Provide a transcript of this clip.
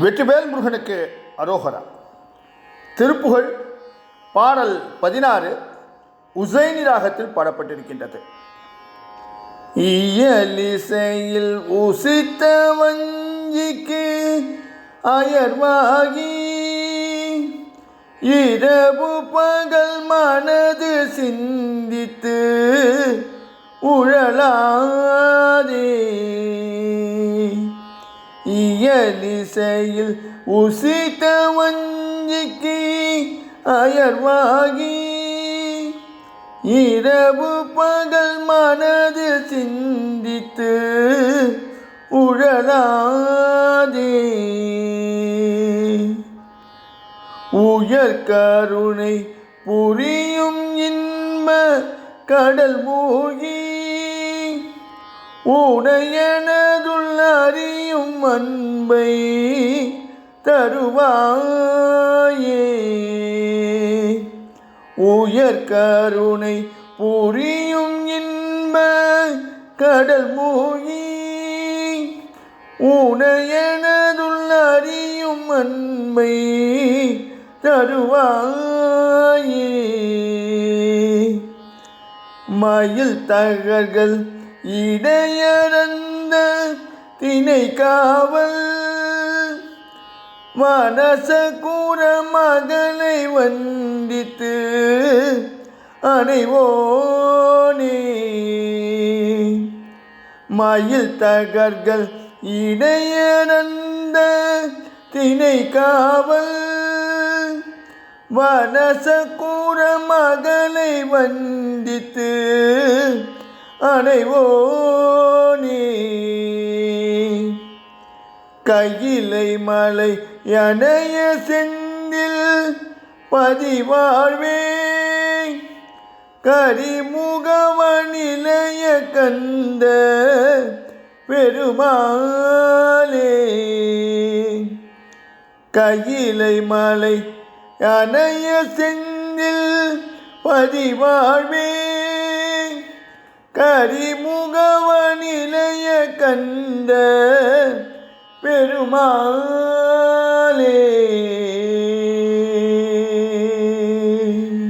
வெற்றிவேல் முருகனுக்கு அரோகரா. திருப்புகழ் பாடல் பதினாறு உசைனி ராகத்தில் பாடப்பட்டிருக்கின்றது. இயலிசையில் உசித்த வஞ்சிக்கு அயர்வாகி இரவு பகல் மனது சிந்தித்து இயலிசையில் உசித்த வஞ்சிக்கு அயர்வாகி. இரவு பகல் மனது சிந்தித்து உழலாதே. உயர் கருணை புரியும் இன்ப கடல் மூழ்கி. உடையனதுள் அன்பை தருவாயே. உயர் கருணை புரியும் இன்ப கடல் மூகி உனையனதுள் அறியும் அன்பை தருவாயே. மயில் தகர்கள் இடையறந்த தினை காவல் மனச கூற மகனை வந்தித்து அனைவோனே மயில் தகர்கள் இடையறந்த திணை காவல் வனச கூற மகனை வந்தித்து அனைவோனே கையிலை மலை யனைய செந்தில் பதிவாழ்வே. கரிமுகவனிலைய கந்த பெருமாளே. கையிலை மலை அணைய செந்தில் பதிவாழ்வே. கரிமுகவனிலைய கந்த பெருமாளே